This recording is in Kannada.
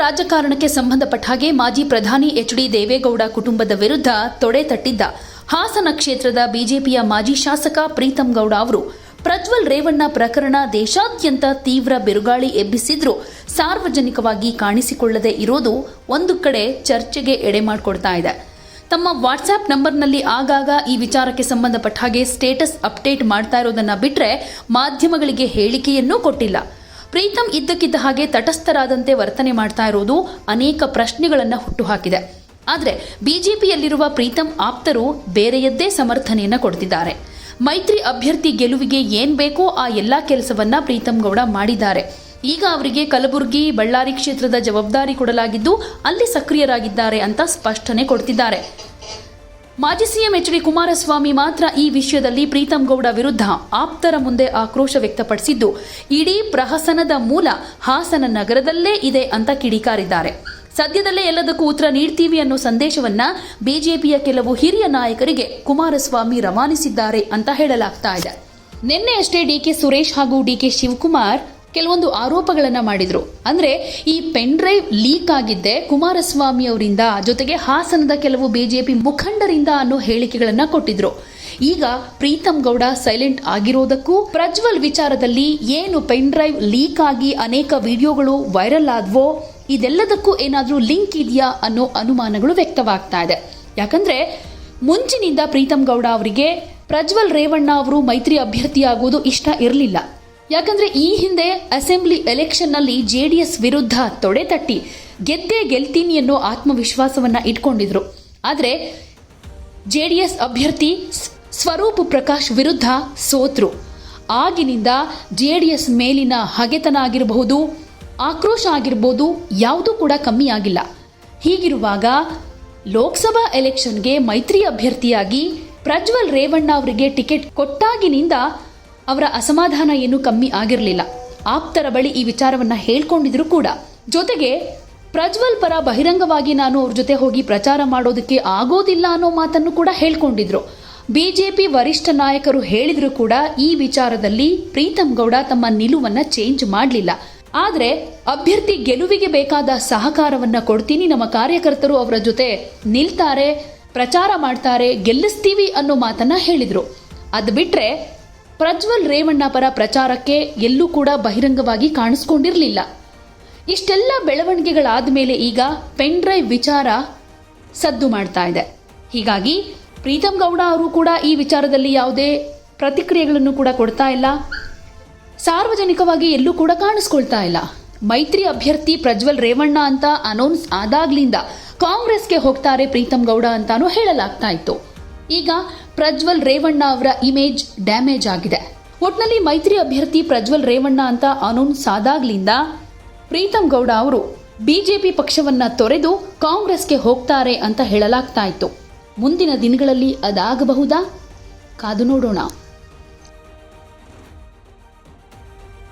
ರಾಜಕಾರಣಕ್ಕೆ ಸಂಬಂಧಪಟ್ಟ ಹಾಗೆ ಮಾಜಿ ಪ್ರಧಾನಿ ಎಚ್ ಡಿ ದೇವೇಗೌಡ ಕುಟುಂಬದ ವಿರುದ್ಧ ತೊಡೆ ತಟ್ಟಿದ್ದ ಹಾಸನ ಕ್ಷೇತ್ರದ ಬಿಜೆಪಿಯ ಮಾಜಿ ಶಾಸಕ ಪ್ರೀತಂ ಗೌಡ ಅವರು ಪ್ರಜ್ವಲ್ ರೇವಣ್ಣ ಪ್ರಕರಣ ದೇಶಾದ್ಯಂತ ತೀವ್ರ ಬಿರುಗಾಳಿ ಎಬ್ಬಿಸಿದ್ರೂ ಸಾರ್ವಜನಿಕವಾಗಿ ಕಾಣಿಸಿಕೊಳ್ಳದೆ ಇರೋದು ಒಂದು ಕಡೆ ಚರ್ಚೆಗೆ ಎಡೆ ಮಾಡಿಕೊಡ್ತಾ ಇದೆ. ತಮ್ಮ ವಾಟ್ಸ್ಆ್ಯಪ್ ನಂಬರ್ನಲ್ಲಿ ಆಗಾಗ ಈ ವಿಚಾರಕ್ಕೆ ಸಂಬಂಧಪಟ್ಟ ಹಾಗೆ ಸ್ಟೇಟಸ್ ಅಪ್ಡೇಟ್ ಮಾಡ್ತಾ ಇರೋದನ್ನು ಬಿಟ್ಟರೆ ಮಾಧ್ಯಮಗಳಿಗೆ ಹೇಳಿಕೆಯನ್ನೂ ಕೊಟ್ಟಿಲ್ಲ. ಪ್ರೀತಂ ಇದ್ದಕ್ಕಿದ್ದ ಹಾಗೆ ತಟಸ್ಥರಾದಂತೆ ವರ್ತನೆ ಮಾಡ್ತಾ ಇರೋದು ಅನೇಕ ಪ್ರಶ್ನೆಗಳನ್ನು ಹುಟ್ಟುಹಾಕಿದೆ. ಆದರೆ ಬಿಜೆಪಿಯಲ್ಲಿರುವ ಪ್ರೀತಮ್ ಆಪ್ತರು ಬೇರೆಯದ್ದೇ ಸಮರ್ಥನೆಯನ್ನು ಕೊಡ್ತಿದ್ದಾರೆ. ಮೈತ್ರಿ ಅಭ್ಯರ್ಥಿ ಗೆಲುವಿಗೆ ಏನ್ ಬೇಕೋ ಆ ಎಲ್ಲಾ ಕೆಲಸವನ್ನ ಪ್ರೀತಮ್ ಗೌಡ ಮಾಡಿದ್ದಾರೆ. ಈಗ ಅವರಿಗೆ ಕಲಬುರಗಿ, ಬಳ್ಳಾರಿ ಕ್ಷೇತ್ರದ ಜವಾಬ್ದಾರಿ ಕೊಡಲಾಗಿದ್ದು ಅಲ್ಲಿ ಸಕ್ರಿಯರಾಗಿದ್ದಾರೆ ಅಂತ ಸ್ಪಷ್ಟನೆ ಕೊಡ್ತಿದ್ದಾರೆ. ಮಾಜಿ ಸಿಎಂ ಎಚ್ ಡಿ ಕುಮಾರಸ್ವಾಮಿ ಮಾತ್ರ ಈ ವಿಷಯದಲ್ಲಿ ಪ್ರೀತಂ ಗೌಡ ವಿರುದ್ಧ ಆಪ್ತರ ಮುಂದೆ ಆಕ್ರೋಶ ವ್ಯಕ್ತಪಡಿಸಿದ್ದು, ಇಡೀ ಪ್ರಹಸನದ ಮೂಲ ಹಾಸನ ನಗರದಲ್ಲೇ ಇದೆ ಅಂತ ಕಿಡಿಕಾರಿದ್ದಾರೆ. ಸದ್ಯದಲ್ಲೇ ಎಲ್ಲದಕ್ಕೂ ಉತ್ತರ ನೀಡ್ತೀವಿ ಅನ್ನೋ ಸಂದೇಶವನ್ನ ಬಿಜೆಪಿಯ ಕೆಲವು ಹಿರಿಯ ನಾಯಕರಿಗೆ ಕುಮಾರಸ್ವಾಮಿ ರವಾನಿಸಿದ್ದಾರೆ ಅಂತ ಹೇಳಲಾಗ್ತಾ ಇದೆ. ನಿನ್ನೆಯಷ್ಟೇ ಡಿಕೆ ಸುರೇಶ್ ಹಾಗೂ ಡಿಕೆ ಶಿವಕುಮಾರ್ ಕೆಲವೊಂದು ಆರೋಪಗಳನ್ನು ಮಾಡಿದ್ರು. ಅಂದ್ರೆ ಈ ಪೆನ್ ಡ್ರೈವ್ ಲೀಕ್ ಆಗಿದ್ದೆ ಕುಮಾರಸ್ವಾಮಿ ಅವರಿಂದ, ಜೊತೆಗೆ ಹಾಸನದ ಕೆಲವು ಬಿಜೆಪಿ ಮುಖಂಡರಿಂದ ಅನ್ನೋ ಹೇಳಿಕೆಗಳನ್ನು ಕೊಟ್ಟಿದ್ರು. ಈಗ ಪ್ರೀತಂ ಗೌಡ ಸೈಲೆಂಟ್ ಆಗಿರೋದಕ್ಕೂ, ಪ್ರಜ್ವಲ್ ವಿಚಾರದಲ್ಲಿ ಏನು ಪೆನ್ ಡ್ರೈವ್ ಲೀಕ್ ಆಗಿ ಅನೇಕ ವಿಡಿಯೋಗಳು ವೈರಲ್ ಆದ್ವೋ, ಇದೆಲ್ಲದಕ್ಕೂ ಏನಾದರೂ ಲಿಂಕ್ ಇದೆಯಾ ಅನ್ನೋ ಅನುಮಾನಗಳು ವ್ಯಕ್ತವಾಗ್ತಾ ಇದೆ. ಯಾಕಂದ್ರೆ ಮುಂಚಿನಿಂದ ಪ್ರೀತಂ ಗೌಡ ಅವರಿಗೆ ಪ್ರಜ್ವಲ್ ರೇವಣ್ಣ ಅವರು ಮೈತ್ರಿ ಅಭ್ಯರ್ಥಿಯಾಗುವುದು ಇಷ್ಟ ಇರಲಿಲ್ಲ. ಯಾಕಂದ್ರೆ ಈ ಹಿಂದೆ ಅಸೆಂಬ್ಲಿ ಎಲೆಕ್ಷನ್ನಲ್ಲಿ ಜೆಡಿಎಸ್ ವಿರುದ್ಧ ತೊಡೆ ತಟ್ಟಿ, ಗೆದ್ದೇ ಗೆಲ್ತೀನಿ ಅನ್ನೋ ಆತ್ಮವಿಶ್ವಾಸವನ್ನ ಇಟ್ಕೊಂಡಿದ್ರು. ಆದರೆ ಜೆಡಿಎಸ್ ಅಭ್ಯರ್ಥಿ ಸ್- ಸ್ವರೂಪ್ ಪ್ರಕಾಶ್ ವಿರುದ್ಧ ಸೋತ್ರು. ಆಗಿನಿಂದ ಜೆಡಿಎಸ್ ಮೇಲಿನ ಹಗೆತನ ಆಗಿರಬಹುದು, ಆಕ್ರೋಶ ಆಗಿರ್ಬೋದು, ಯಾವುದೂ ಕೂಡ ಕಮ್ಮಿ ಆಗಿಲ್ಲ. ಹೀಗಿರುವಾಗ ಲೋಕಸಭಾ ಎಲೆಕ್ಷನ್ಗೆ ಮೈತ್ರಿ ಅಭ್ಯರ್ಥಿಯಾಗಿ ಪ್ರಜ್ವಲ್ ರೇವಣ್ಣ ಅವರಿಗೆ ಟಿಕೆಟ್ ಕೊಟ್ಟಾಗಿನಿಂದ ಅವರ ಅಸಮಾಧಾನ ಏನೂ ಕಮ್ಮಿ ಆಗಿರಲಿಲ್ಲ. ಆಪ್ತರ ಬಳಿ ಈ ವಿಚಾರವನ್ನ ಹೇಳ್ಕೊಂಡಿದ್ರು ಕೂಡ. ಜೊತೆಗೆ, ಪ್ರಜ್ವಲ್ ಪರ ಬಹಿರಂಗವಾಗಿ ನಾನು ಅವ್ರ ಜೊತೆ ಹೋಗಿ ಪ್ರಚಾರ ಮಾಡೋದಕ್ಕೆ ಆಗೋದಿಲ್ಲ ಅನ್ನೋ ಮಾತನ್ನು ಕೂಡ ಹೇಳ್ಕೊಂಡಿದ್ರು. ಬಿಜೆಪಿ ವರಿಷ್ಠ ನಾಯಕರು ಹೇಳಿದ್ರು ಕೂಡ ಈ ವಿಚಾರದಲ್ಲಿ ಪ್ರೀತಂ ಗೌಡ ತಮ್ಮ ನಿಲುವನ್ನ ಚೇಂಜ್ ಮಾಡಲಿಲ್ಲ. ಆದ್ರೆ, ಅಭ್ಯರ್ಥಿ ಗೆಲುವಿಗೆ ಬೇಕಾದ ಸಹಕಾರವನ್ನ ಕೊಡ್ತೀನಿ, ನಮ್ಮ ಕಾರ್ಯಕರ್ತರು ಅವರ ಜೊತೆ ನಿಲ್ತಾರೆ, ಪ್ರಚಾರ ಮಾಡ್ತಾರೆ, ಗೆಲ್ಲಿಸ್ತೀವಿ ಅನ್ನೋ ಮಾತನ್ನ ಹೇಳಿದ್ರು. ಅದು ಬಿಟ್ರೆ ಪ್ರಜ್ವಲ್ ರೇವಣ್ಣ ಪರ ಪ್ರಚಾರಕ್ಕೆ ಎಲ್ಲೂ ಕೂಡ ಬಹಿರಂಗವಾಗಿ ಕಾಣಿಸ್ಕೊಂಡಿರಲಿಲ್ಲ. ಇಷ್ಟೆಲ್ಲ ಬೆಳವಣಿಗೆಗಳಾದ ಮೇಲೆ ಈಗ ಪೆನ್ ಡ್ರೈವ್ ವಿಚಾರ ಸದ್ದು ಮಾಡ್ತಾ ಇದೆ. ಹೀಗಾಗಿ ಪ್ರೀತಮ್ ಗೌಡ ಅವರು ಕೂಡ ಈ ವಿಚಾರದಲ್ಲಿ ಯಾವುದೇ ಪ್ರತಿಕ್ರಿಯೆಗಳನ್ನು ಕೂಡ ಕೊಡ್ತಾ ಇಲ್ಲ. ಸಾರ್ವಜನಿಕವಾಗಿ ಎಲ್ಲೂ ಕೂಡ ಕಾಣಿಸ್ಕೊಳ್ತಾ ಇಲ್ಲ. ಮೈತ್ರಿ ಅಭ್ಯರ್ಥಿ ಪ್ರಜ್ವಲ್ ರೇವಣ್ಣ ಅಂತ ಅನೌನ್ಸ್ ಆದಾಗ್ಲಿಂದ ಕಾಂಗ್ರೆಸ್ಗೆ ಹೋಗ್ತಾರೆ ಪ್ರೀತಮ್ ಗೌಡ ಅಂತಾನೂ ಹೇಳಲಾಗ್ತಾ ಇತ್ತು. ಈಗ ಪ್ರಜ್ವಲ್ ರೇವಣ್ಣ ಅವರ ಇಮೇಜ್ ಡ್ಯಾಮೇಜ್ ಆಗಿದೆ. ಒಟ್ನಲ್ಲಿ ಮೈತ್ರಿ ಅಭ್ಯರ್ಥಿ ಪ್ರಜ್ವಲ್ ರೇವಣ್ಣ ಅಂತ ಅನೌನ್ಸ್ ಆದಾಗ್ಲಿಂದ ಪ್ರೀತಂ ಗೌಡ ಅವರು ಬಿಜೆಪಿ ಪಕ್ಷವನ್ನ ತೊರೆದು ಕಾಂಗ್ರೆಸ್ಗೆ ಹೋಗ್ತಾರೆ ಅಂತ ಹೇಳಲಾಗ್ತಾ ಇತ್ತು. ಮುಂದಿನ ದಿನಗಳಲ್ಲಿ ಅದಾಗಬಹುದಾ? ಕಾದು ನೋಡೋಣ.